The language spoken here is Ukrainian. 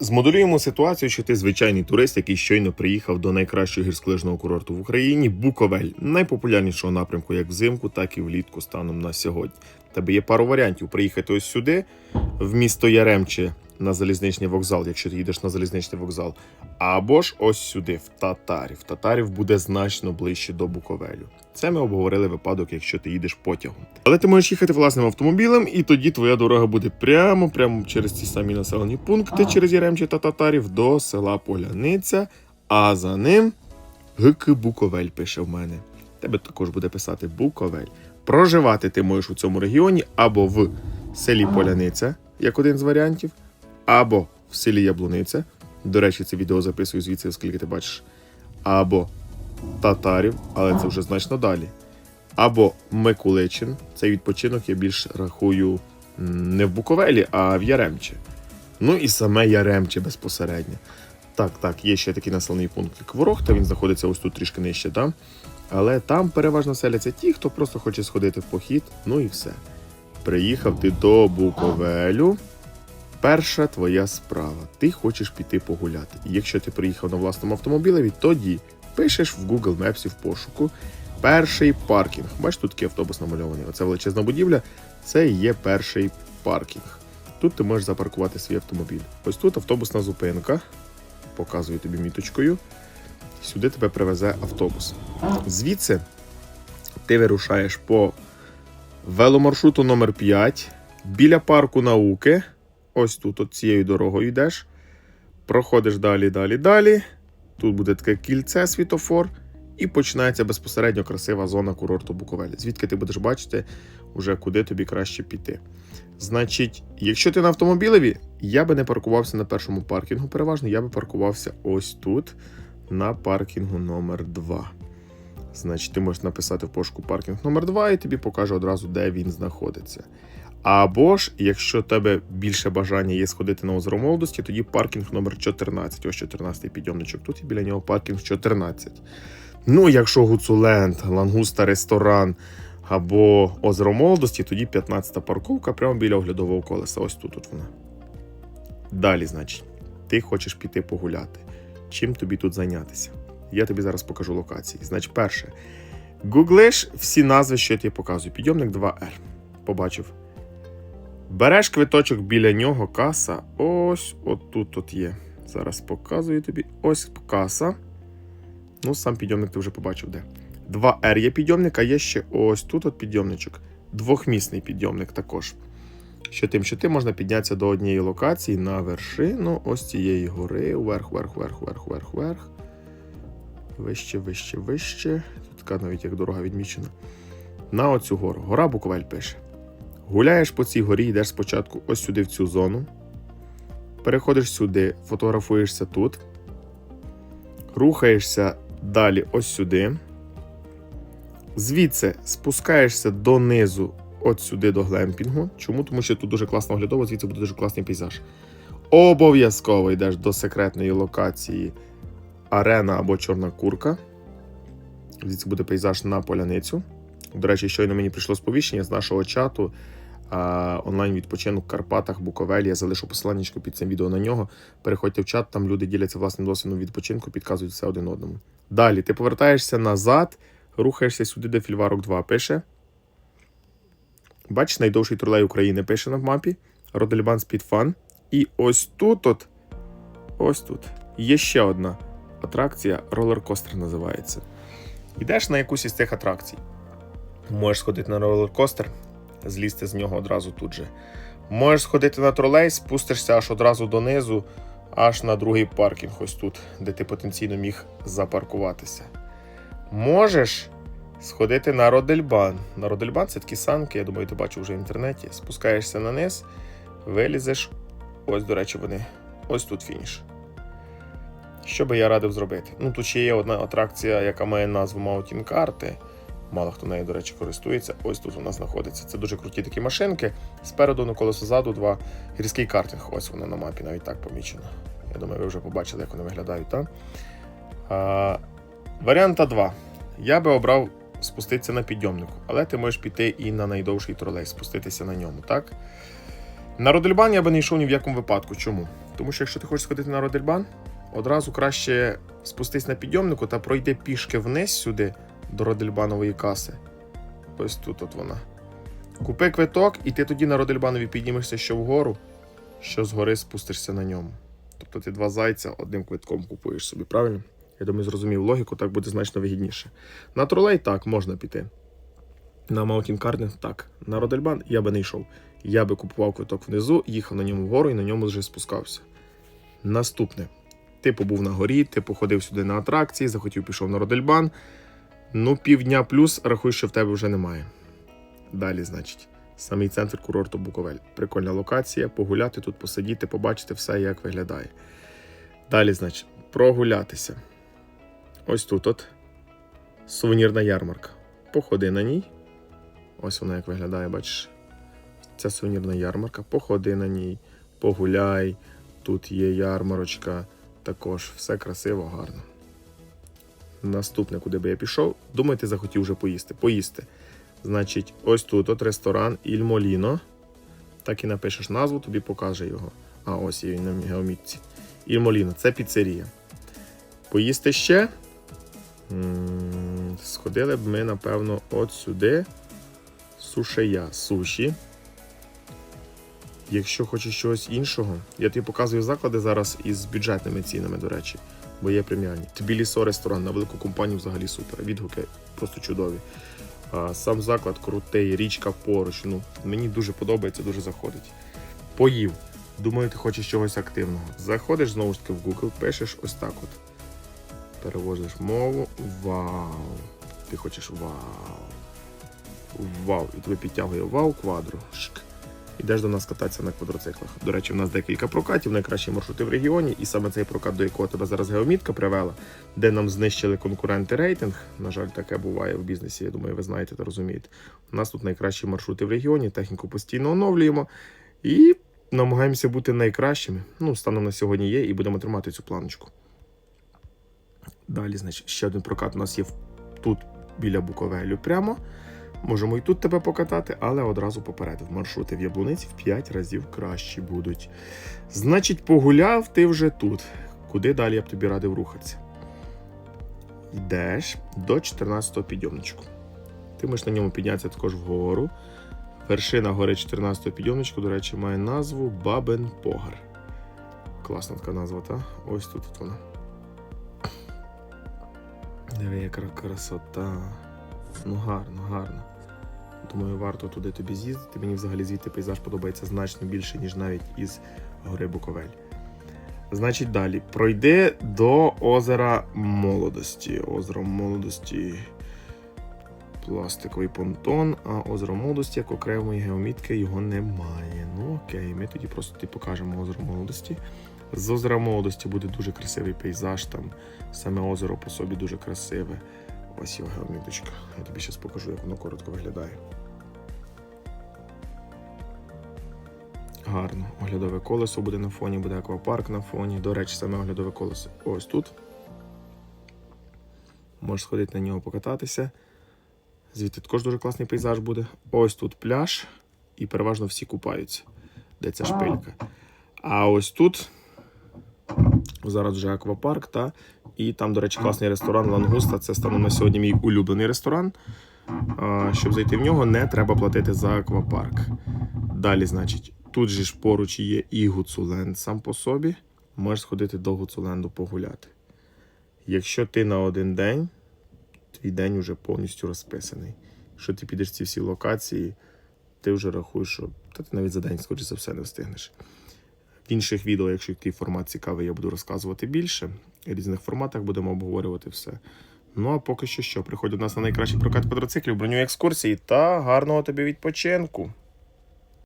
Змоделюємо ситуацію, що ти звичайний турист, який щойно приїхав до найкращого гірськолижного курорту в Україні Буковель, найпопулярнішого напрямку як взимку, так і влітку станом на сьогодні. Тебе є пару варіантів приїхати ось сюди, в місто Яремче на залізничний вокзал, якщо ти їдеш на залізничний вокзал, або ж ось сюди, в Татарів. Татарів буде значно ближче до Буковелю. Це ми обговорили випадок, якщо ти їдеш потягом. Але ти можеш їхати власним автомобілем, і тоді твоя дорога буде прямо, прямо через ці самі населені пункти, через Яремче та Татарів до села Поляниця, а за ним ГК Буковель пише в мене. Тебе також буде писати Буковель. Проживати ти можеш у цьому регіоні або в селі Поляниця, як один з варіантів, або в селі Яблуниця. До речі, це відео записую звідси, оскільки ти бачиш. Або Татарів, але це вже значно далі. Або Микуличин. Цей відпочинок я більш рахую не в Буковелі, а в Яремче. Ну і саме Яремче безпосередньо. Так, так, є ще такий населений пункт як Ворохта, він знаходиться ось тут трішки нижче, так? Але там переважно селяться ті, хто просто хоче сходити в похід, ну і все. Приїхав ти до Буковелю. Перша твоя справа. Ти хочеш піти погуляти. І якщо ти приїхав на власному автомобілеві, тоді пишеш в Google Maps в пошуку перший паркінг. Бачиш, тут такий автобус намальований. Оце величезна будівля, це є перший паркінг. Тут ти можеш запаркувати свій автомобіль. Ось тут автобусна зупинка. Показую тобі міточкою. Сюди тебе привезе автобус. Звідси ти вирушаєш по веломаршруту номер 5 біля парку науки. Ось тут, от цією дорогою йдеш. Проходиш далі, далі, далі. Тут буде таке кільце світофор, і починається безпосередньо красива зона курорту Буковель. Звідки ти будеш бачити, уже куди тобі краще піти. Значить, якщо ти на автомобілеві, я би не паркувався на першому паркінгу. Переважно я би паркувався ось тут, на паркінгу номер 2. Значить, ти можеш написати в пошуку паркінг номер 2 і тобі покаже одразу, де він знаходиться. Або ж, якщо тебе більше бажання є сходити на озеро молодості, тоді паркінг номер 14. Ось 14 підйомничок. Тут і біля нього паркінг 14. Ну, якщо Гуцуленд, лангуста ресторан або озеро молодості, тоді 15 парковка прямо біля оглядового колеса. Ось тут от вона. Далі, значить, ти хочеш піти погуляти. Чим тобі тут зайнятися? Я тобі зараз покажу локації. Значить, перше, гуглиш всі назви, що я тобі показую. Підйомник 2R. Побачив. Береш квиточок біля нього, каса. Ось отут от є. Зараз показую тобі. Ось каса. Ну, сам підйомник ти вже побачив де. 2R є підйомник, а є ще ось тут от підйомничок. Двохмісний підйомник також. Що тим, що ти можна піднятися до однієї локації на вершину ось цієї гори. Вверх, вверх, вверх, вверх, вверх, вверх. Вище, вище, вище. Тут така навіть як дорога відмічена. На оцю гору. Гора Буковель пише. Гуляєш по цій горі, йдеш спочатку ось сюди в цю зону. Переходиш сюди, фотографуєшся тут. Рухаєшся далі ось сюди. Звідси спускаєшся донизу, от сюди до глемпінгу. Чому? Тому що тут дуже класно оглядово, звідси буде дуже класний пейзаж. Обов'язково йдеш до секретної локації Арена або Чорна курка. Звідси буде пейзаж на поляницю. До речі, щойно мені прийшло сповіщення з нашого чату. Онлайн відпочинок в Карпатах, Буковелі. Я залишу посилання під цим відео на нього. Переходьте в чат, там люди діляться власним досвідом відпочинку, підказують все один одному. Далі ти повертаєшся назад, рухаєшся сюди, де Фільварок 2 пише. Бачиш, найдовший тролей України пише на мапі. Родельбан Speed І ось тут, от, ось тут, є ще одна атракція, ролеркостер називається. Йдеш на якусь із цих атракцій. Можеш сходити на ролеркостер, злізти з нього одразу тут же. Можеш сходити на тролей, спустишся аж одразу донизу, аж на другий паркінг, ось тут, де ти потенційно міг запаркуватися. Можеш сходити на Родельбан. На Родельбан це такі санки, я думаю, ти бачив вже в інтернеті. Спускаєшся на низ, вилізеш. Ось, до речі, вони. Ось тут фініш. Що би я радив зробити? Ну, тут ще є одна атракція, яка має назву Mountain карти. Мало хто нею, до речі, користується. Ось тут вона знаходиться. Це дуже круті такі машинки. Спереду на колесо ззаду два гірський картинг. Ось воно на мапі навіть так помічено. Я думаю, ви вже побачили, як вони виглядають. Так? А, варіанта 2. Я би обрав спуститися на підйомнику, але ти можеш піти і на найдовший тролей, спуститися на ньому, так? На Родельбан я би не йшов ні в якому випадку. Чому? Тому що якщо ти хочеш сходити на Родельбан, одразу краще спустись на підйомнику та пройди пішки вниз сюди до Родельбанової каси. Ось тут от вона. Купи квиток, і ти тоді на Родельбанові піднімешся що вгору, що згори спустишся на ньому. Тобто ти два зайця одним квитком купуєш собі, правильно? Я думаю, зрозумів логіку, так буде значно вигідніше. На тролей так можна піти. На Mountain Carding так. На Родельбан я би не йшов. Я би купував квиток внизу, їхав на ньому вгору і на ньому вже спускався. Наступне. Ти побув на горі, ти походив сюди на атракції, захотів пішов на Родельбан. Ну, півдня плюс, рахуй, що в тебе вже немає. Далі, значить, самий центр курорту Буковель. Прикольна локація, погуляти тут, посидіти, побачити все, як виглядає. Далі, значить, прогулятися. Ось тут от сувенірна ярмарка. Походи на ній. Ось вона як виглядає, бачиш. Це сувенірна ярмарка. Походи на ній, погуляй. Тут є ярмарочка. Також все красиво, гарно. Наступне, куди би я пішов, думаю, ти захотів вже поїсти. Поїсти. Значить, ось тут от ресторан Іль Моліно. Так і напишеш назву, тобі покаже його. А, ось є він на геомітці. Іль Моліно, це піцерія. Поїсти ще. Сходили б ми, напевно, от сюди. Сушея, суші. Якщо хочеш чогось іншого, я тобі показую заклади зараз із бюджетними цінами, до речі, бо є преміальні. Тбілісо ресторан на велику компанію взагалі супер. Відгуки просто чудові. Сам заклад крутий, річка поруч. Ну, мені дуже подобається, дуже заходить. Поїв. Думаю, ти хочеш чогось активного. Заходиш знову ж таки в Google, пишеш ось так от. Переводиш мову. Вау. Ти хочеш вау. Вау. І тобі підтягує вау квадро. Шк. Ідеш до нас кататися на квадроциклах. До речі, в нас декілька прокатів, найкращі маршрути в регіоні, і саме цей прокат, до якого тебе зараз геомітка привела, де нам знищили конкуренти рейтинг. На жаль, таке буває в бізнесі. Я думаю, ви знаєте та розумієте. У нас тут найкращі маршрути в регіоні, техніку постійно оновлюємо і намагаємося бути найкращими. Ну, станом на сьогодні є, і будемо тримати цю планочку. Далі, значить, ще один прокат у нас є тут біля Буковелю прямо. Можемо і тут тебе покатати, але одразу попередив. Маршрути в Яблуниці в 5 разів кращі будуть. Значить, погуляв ти вже тут. Куди далі я б тобі радив рухатися? Йдеш до 14-го підйомничку. Ти можеш на ньому піднятися також вгору. Вершина гори 14-го підйомничку, до речі, має назву Бабен Погар. Класна така назва, та? Ось тут от вона. Диви, яка красота. Ну гарно, гарно. Думаю, варто туди тобі з'їздити. Мені взагалі звідти пейзаж подобається значно більше, ніж навіть із гори Буковель. Значить, далі. Пройди до озера молодості. Озеро молодості. Пластиковий понтон, а озеро молодості, як окремої геомітки, його немає. Ну окей, ми тоді просто тобі покажемо озеро молодості. З озера молодості буде дуже красивий пейзаж. Там саме озеро по собі дуже красиве. Його геоміточка. Я тобі зараз покажу, як воно коротко виглядає. Гарно. Оглядове колесо буде на фоні, буде аквапарк на фоні. До речі, саме оглядове колесо ось тут. Можеш сходити на нього покататися. Звідти також дуже класний пейзаж буде. Ось тут пляж, і переважно всі купаються, де ця шпилька. А ось тут зараз вже аквапарк, та і там, до речі, класний ресторан Лангуста. Це станом на сьогодні мій улюблений ресторан. Щоб зайти в нього, не треба платити за аквапарк. Далі, значить, тут же ж поруч є і Гуцуленд сам по собі. Можеш сходити до Гуцуленду погуляти. Якщо ти на один день, твій день вже повністю розписаний. Якщо ти підеш в ці всі локації, ти вже рахуєш, що та ти навіть за день, скоріше за все, не встигнеш. В інших відео, якщо такий формат цікавий, я буду розказувати більше. В різних форматах будемо обговорювати все. Ну а поки що що, приходь до нас на найкращий прокат квадроциклів, броню екскурсії та гарного тобі відпочинку.